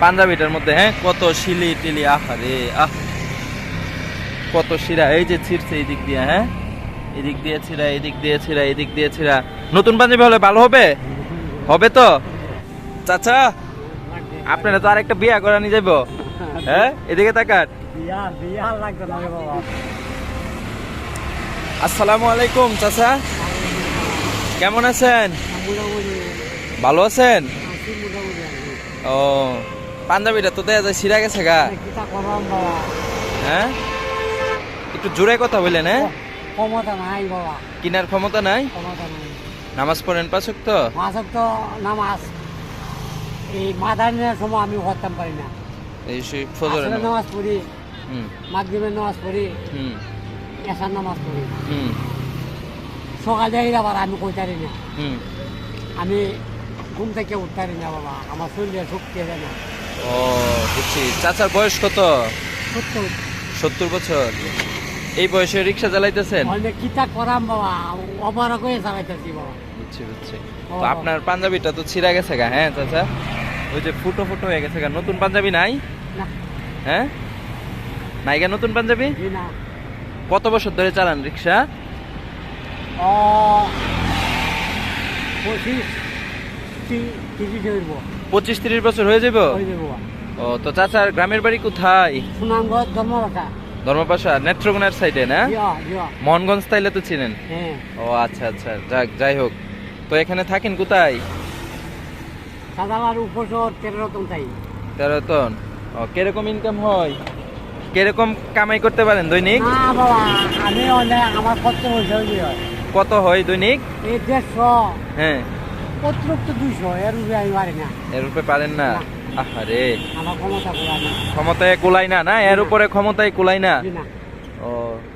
পাঞ্জাবিটার মধ্যে হ্যাঁ? কত শিলি টিলি আহারে আহ। কত শিরা এই যে ছিড়ছে এই দিক দিয়ে হ্যাঁ? এদিক দিয়ে ছিড়া এদিক দিয়ে ছিড়া এদিক দিয়ে ছিড়া। নতুন পাঞ্জাবি হলে ভালো হবে? হবে তো? চাচা আপনারা তো আরেকটা বিয়া করে নিয়ে যাব হ্যাঁ? এদিকে তাকান। বিয়া বিয়া লাগবে না রে বাবা। আসসালামু আলাইকুম চাচা। কেমন আছেন? ভালো আছেন? ও পাঞ্জাবিটা তো দেয়া যায় ছিঁড়া গেছে গা। হ্যাঁ? একটু জোরে কথা বললেন হ্যাঁ? ক্ষমতা নাই বাবা। কিনার ক্ষমতা নাই? নামাজ পড়েন পাঁচক তো মাসক তো নামাজ। এই নেওয়ার সময় আমি করতাম পারি না। এই সেই ফজরের নামাজ। পড়ি হুম। মাগরিবের নামাজ পড়ি হুম। এসার নামাজ পড়ি। হুম। সকাল যাই আবার আমি কইতারি না। হুম। আমি ঘুম থেকে উঠতারি না বাবা। আমার শরীরে শক্তি না। ও বুঝছি। চাচার বয়স কত? সত্তর। বছর। এই বয়সে রিক্সা চালাইতেছেন? অনেক কিতা করাম বাবা অবারক হয়ে চালাইতেছি বাবা। বুঝছি বুঝছি। তো আপনার পাঞ্জাবিটা তো ছিঁড়া গেছে গা হ্যাঁ চাচা? ওই যে ফুটো ফুটো হয়ে গেছে গা। নতুন পাঞ্জাবি নাই? হ্যাঁ? নাই গা নতুন পাঞ্জাবি? না। কত বছর ধরে চালান রিক্সা? ও পঁচিশ তিরিশ পঁচিশ তিরিশ বছর হয়ে যাব ও তো চাচার গ্রামের বাড়ি কোথায়? ধর্মপাশা। নেত্রকোনার সাইডে না? মোহনগঞ্জ তাইলে তো চিনেন? হ্যাঁ। ও আচ্ছা আচ্ছা যাক যাই হোক। তো এখানে থাকেন কোথায়? তেরো টন ও কীরকম ইনকাম হয়? কীরকম কামাই করতে পারেন দৈনিক? আমি আমার হয় কত হয় দৈনিক? হ্যাঁ। অতিরিক্ত দুইশো এর উপরে আমি পারি না। এর উপরে পারেন না? আহারে। আমার ক্ষমতা করা না। ক্ষমতায় কুলাই না না? এর উপরে ক্ষমতায় কুলাই না? ও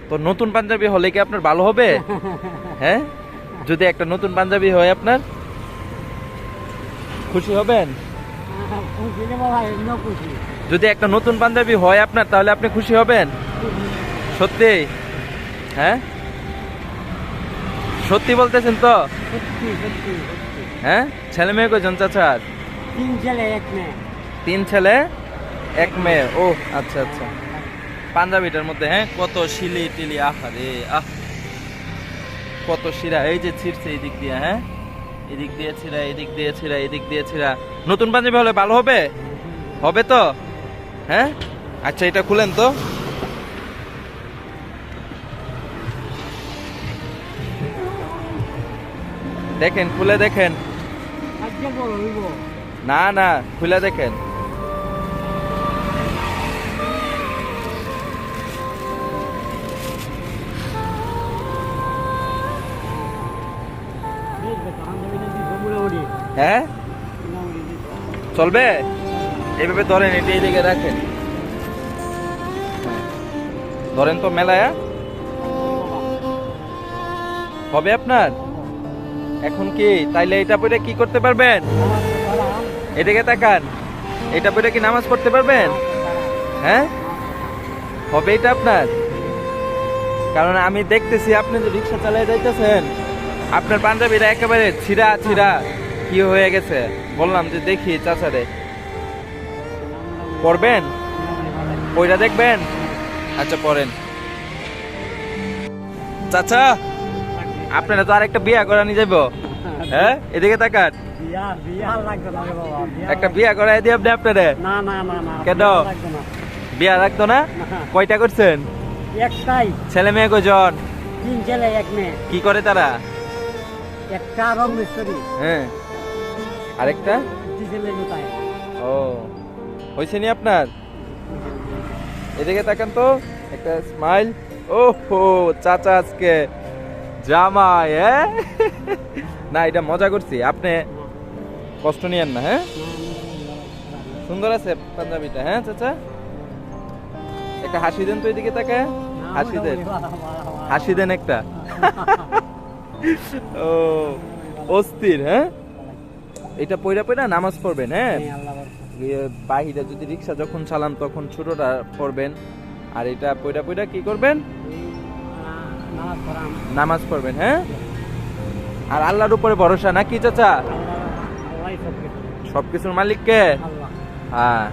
তো নতুন পাঞ্জাবি হলে কি আপনার ভালো হবে? হ্যাঁ? যদি একটা নতুন পাঞ্জাবি হয় আপনার খুশি হবেন? যদি একটা নতুন পাঞ্জাবি হয় আপনার তাহলে আপনি খুশি হবেন? সত্যি? হ্যাঁ? সত্যি বলতেছেন তো? সত্যি সত্যি। হ্যাঁ? ছেলে মেয়ে কজন চাচার তিন ছেলে এক মেয়ে। তিন ছেলে এক মেয়ে। ও আচ্ছা আচ্ছা। পাঞ্জাবিটার মধ্যে হ্যাঁ? কত শিলি টিলি আহারে আহ। কত শিরা। এই যে ছিড়ছে এই দিক দিয়ে হ্যাঁ? এদিক দিয়ে ছিড়া এদিক দিয়ে ছিড়া এদিক দিয়ে ছিড়া। নতুন পাঞ্জাবি হলে ভালো হবে? হবে তো? হ্যাঁ? আচ্ছা এটা খুলেন তো। দেখেন খুলে দেখেন। না না, খুলে দেখেন। হ্যাঁ? চলবে? এইভাবে ধরেন, এটি এইদিকে রাখেন। ধরেন তো মেলায়া হবে আপনার? এখন কি? তাইলে এটা পরে কি করতে পারবেন? এদিকে তাকান। এটা পরে কি নামাজ পড়তে পারবেন? হ্যাঁ? হবে এটা আপনার। কারণ আমি দেখতেছি আপনি যে রিক্সা চালিয়ে যাইতেছেন, আপনার পাঞ্জাবিটা একেবারে ছিঁড়া ছিঁড়া কি হয়ে গেছে? বললাম যে দেখি চাচারে। পড়বেন? ওইটা দেখবেন? আচ্ছা পড়েন। চাচা! আপনারা তো আরেকটা বিয়া করা নিয়ে যাব হ্যাঁ? এদিকে তাকান। বিয়া বিয়া। লাগবে না রে বাবা বিয়া একটা বিয়া করাই দিয়ে আপনি আপনারে। না না না না কেন? বিয়া রাখতো না। কয়টা করছেন? একটাই। ছেলে মেয়ে কজন তিন ছেলে এক মেয়ে। কি করে তারা? একটা রং মিস্ত্রি হ্যাঁ। আরেকটা? ও। হয়েছে নি আপনার? এদিকে তাকান তো। একটা স্মাইল ও হো চাচা আজকে। জামাই হ্যাঁ না এটা মজা করছি। আপনি কষ্ট নিয়েন না হ্যাঁ? সুন্দর আছে পাঞ্জাবিটা হ্যাঁ চাচা? একটা হাসি দেন তো এদিকে তাকে। হাসি দেন। হাসি দেন একটা। ও অস্থির হ্যাঁ? এটা পয়রা পয়রা নামাজ পড়বেন হ্যাঁ? ইয়ে, বাহিরে যদি রিক্সা যখন চালান তখন ছোটটা পড়বেন। আর এটা পয়রা পয়রা কি করবেন? নামাজ পড়বেন হ্যাঁ? আর আল্লাহর উপরে ভরসা নাকি চাচা? সবকিছুর মালিককে? আল্লাহ। হ্যাঁ।